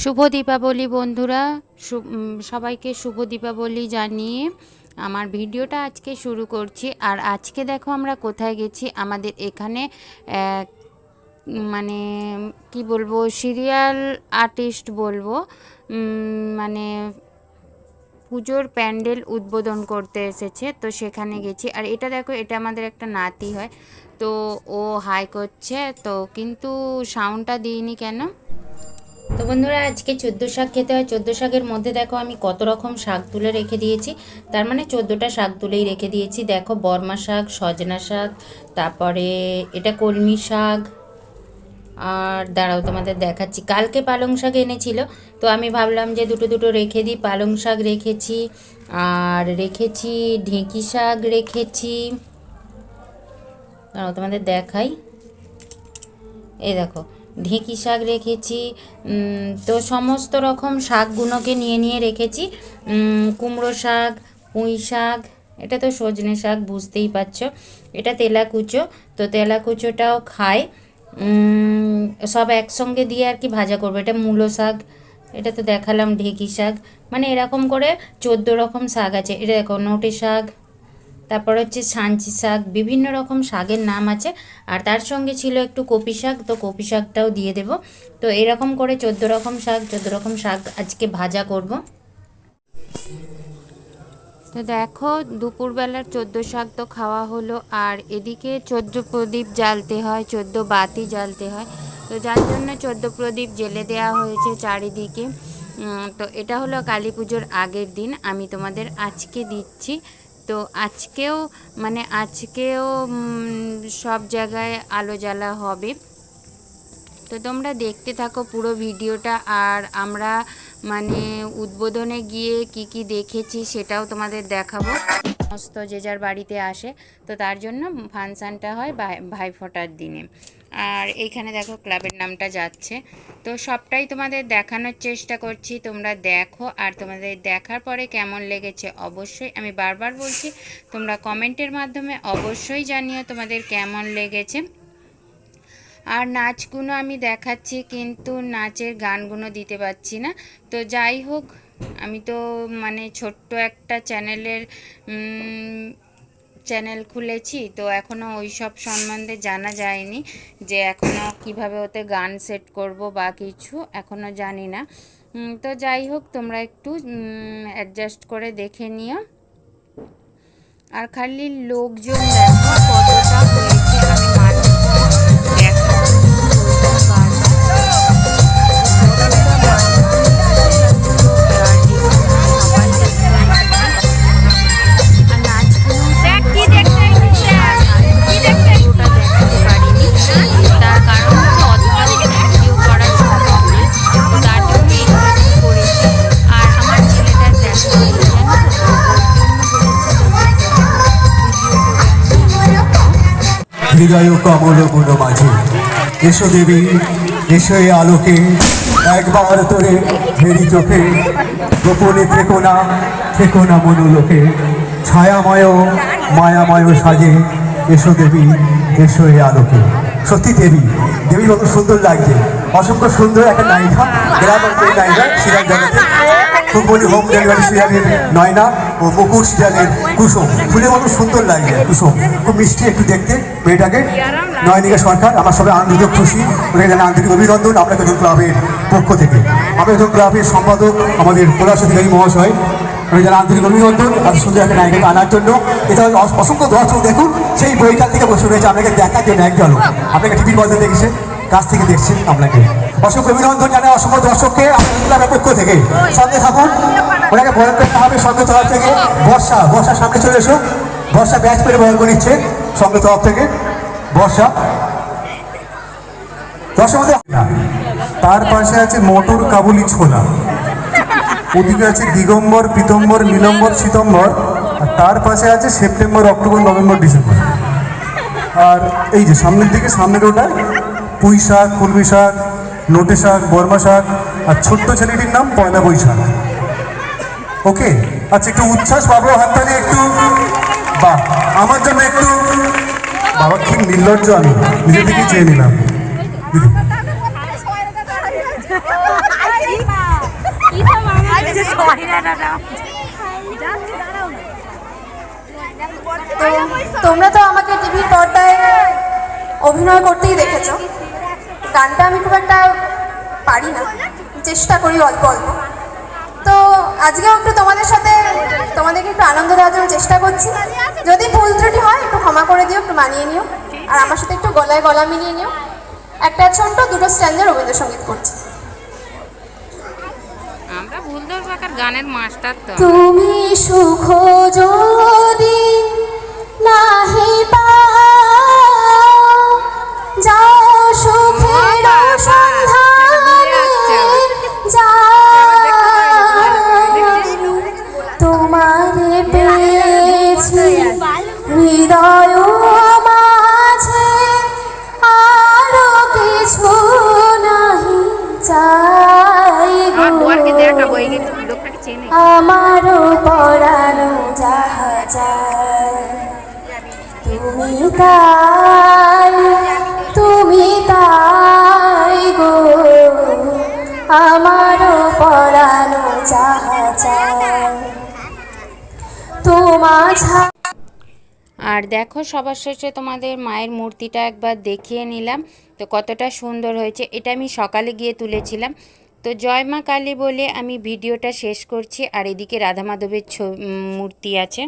শুভ দীপাবলি বন্ধুরা। সবাইকে শুভ দীপাবলি জানিয়ে আমার ভিডিওটা আজকে শুরু করছি। আর আজকে দেখো আমরা কোথায় গেছি? আমাদের এখানে মানে কি বলব, সিরিয়াল আর্টিস্ট বলব মানে পুজোর প্যান্ডেল উদ্বোধন করতে এসেছে। তো সেখানে গেছি। আর এটা দেখো, এটা আমাদের একটা নাতি হয়। তো ও হাই করছে। তো কিন্তু সাউন্ডটা দিইনি কেন? তো বন্ধুরা, আজকে চোদ্দ শাক খেতে হয়। চোদ্দ শাকের মধ্যে দেখো আমি কত রকম শাক তুলে রেখে দিয়েছি। তার মানে চোদ্দোটা শাক তুলেই রেখে দিয়েছি। দেখো, বর্মা শাক, সজনা শাক, তারপরে এটা কলমি শাক। আর দাঁড়াও, তোমাদের দেখাচ্ছি। কালকে পালং শাক এনেছিল, তো আমি ভাবলাম যে দুটো দুটো রেখে দিই। পালং শাক রেখেছি, আর রেখেছি ঢেঁকি শাক রেখেছি। দাঁড়াও, তোমাদের দেখাই। এই দেখো ঢেঁকি শাক রেখেছি তো সমস্ত রকম শাকগুলোকে নিয়ে নিয়ে রেখেছি। কুমড়ো শাক, পুঁই শাক, এটা তো সজনে শাক, বুঝতেই পারছ। এটা তেলাকুচো, তো তেলাকুচোটাও খায় সব একসঙ্গে দিয়ে আর কি ভাজা করব। এটা মূলো শাক, এটা তো দেখালাম ঢেঁকি শাক। মানে এরকম করে চোদ্দ রকম শাক আছে। এটা দেখো, নোটে শাক তারপর হচ্ছে সাঞ্চি শাক, বিভিন্ন রকম শাকের নাম আছে। আর তার সঙ্গে ছিল একটু কপি শাক, তো কপি শাকটাও দিয়ে দেব। তো এরকম করে চোদ্দ রকম শাক, চোদ্দ রকম শাক আজকে ভাজা করব। তো দেখো, দুপুরবেলার চোদ্দ শাক তো খাওয়া হলো। আর এদিকে চোদ্দ প্রদীপ জ্বালতে হয়, চোদ্দ বাতি জ্বালতে হয়। তো যার জন্য চোদ্দ প্রদীপ জেলে দেওয়া হয়েছে চারিদিকে। তো এটা হলো কালী পুজোর আগের দিন। আমি তোমাদের আজকে দিচ্ছি। তো আজকেও মানে আজকেও সব জায়গায় আলো জ্বালা হবে। তো তোমরা দেখতে থাকো পুরো ভিডিওটা আর আমরা মানে উদ্বোধনে গিয়ে কি কি দেখেছি সেটাও তোমাদের দেখাবো। সমস্ত যে যার বাড়িতে আসে, তো তার জন্য ফাংশানটা হয় ভাই ভাইফোঁটার দিনে। আর এইখানে দেখো ক্লাবের নামটা যাচ্ছে। তো সবটাই তোমাদের দেখানোর চেষ্টা করছি, তোমরা দেখো। আর তোমাদের দেখার পরে কেমন লেগেছে অবশ্যই আমি বারবার বলছি, তোমরা কমেন্টের মাধ্যমে অবশ্যই জানিও তোমাদের কেমন লেগেছে। আর নাচগুলো আমি দেখাচ্ছি, কিন্তু নাচের গানগুলো দিতে পারছি না। তো যাই হোক আমি তো মানে ছোট্ট একটা চ্যানেলের চ্যানেল খুলেছি, তো এখনও ওই সব সম্বন্ধে জানা যায়নি যে এখনও কীভাবে ওতে গান সেট করব বা কিছু এখনও জানি না। তো যাই হোক, তোমরা একটু অ্যাডজাস্ট করে দেখে নিও। আর খালি লোকজন দেখো হৃদয় কমল গুণ মাঝে। এসো দেবী, এসো এ আলোকে। একবার তোরে ফেরি চোখে, গোপনে থেকো না থেকো না মনোলোকে। ছায়াময়, মায়াময় সাজে এসো দেবী, এসো এ আলোকে। সত্যি দেবী দেবী কত সুন্দর লাগছে। অসংখ্য সুন্দর একটা নায়িকা গ্রাম অঞ্চলের নায়িকা সিরাজ জগতে ফুলমণি হোম ডেলিভারি সিরিয়ালের নয়না। মুকুট সিরিয়ালের কুসুম। ফুলের মতো সুন্দর লাগছে, কুসুম। খুব মিষ্টি একটু দেখতে মেয়েটাকে। নয়নিকা সরকার, আমরা সবাই আনন্দিত, খুশি। ওনাকে জানাই আন্তরিক অভিনন্দন আপনাকে একজন ক্লাবের পক্ষ থেকে। আমরা একজন ক্লাবের সম্পাদক, আমাদের পলাশ অধিকারী মহাশয়। আমি জানাই আন্তরিক অভিনন্দন এত সুন্দর একটা নায়িকাকে আনার জন্য। এটা অসংখ্য দর্শক, দেখুন, সেই বইকাল থেকে বসে রয়েছে। আপনাকে দেখার জন্য একজন আপনাকে টিভির মধ্যে দেখেছে, কাছ থেকে দেখছেন আপনাকে। অসংখ্য অভিনন্দন জানাই, অসংখ্য দর্শককে আমাদের পক্ষ থেকে। সঙ্গে থাকুন। ওনাকে বরণ করতে হবে সঙ্গে তরফ থেকে। বর্ষা, বর্ষার সামনে চলে এসো। বর্ষা ব্যাচ পেরে বরণ করে নিচ্ছে সঙ্গে তরফ থেকে। বর্ষা। দর্শক তার পাশে আছে মটর কাবুলি ছোলা। ওদিকে আছে দিগম্বর, পীতম্বর, নীলম্বর, শীতম্বর। আর তার পাশে আছে সেপ্টেম্বর, অক্টোবর, নভেম্বর, ডিসেম্বর। আর এই যে সামনের দিকে, সামনের ওটা পুঁই শাক কলমি শাক নোটে শাক বর্মা শাক আর ছোট্ট ছেলেটির নাম পয়লা বৈশাখ। ওকে আচ্ছা একটু উচ্ছ্বাস পাবো হাততালি একটু, বাহ, আমার জন্য একটু, বাবা কি নির্লজ্জ আমি নিজে থেকেই চেয়ে নিলাম। তোমরা তো আমাকে টিভির পর্দায় অভিনয় করতেই দেখেছ। গানটা আমি খুব একটা পারি না চেষ্টা করি অল্প অল্প। তো আজকেও একটু তোমাদের সাথে তোমাদেরকে একটু আনন্দ দেওয়ার জন্য চেষ্টা করছি। যদি ভুল ত্রুটি হয় একটু ক্ষমা করে দিও একটু মানিয়ে নিও। আর আমার সাথে একটু গলায় গলা মিলিয়ে নিও। একটা ছোট্ট দুটো স্ট্যান্ডার রবীন্দ্রসঙ্গীত করছি। আমরা ভুল ধরবাকার গানের মাস্টার তো। তুমি সুখ আমারও পরানো যাহা তুমি তাই তুমি তাই গো। আমারও পরানো যাহা তোমার আর দেখো সবার শেষে তোমাদের মায়ের মূর্তিটা একবার দেখিয়ে নিলাম। তো কতটা সুন্দর হয়েছে এটা আমি সকালে গিয়ে তুলেছিলাম। তো জয় মা কালী বলে আমি ভিডিওটা শেষ করছি, আর এদিকে রাধা মাধবের মূর্তি আছে।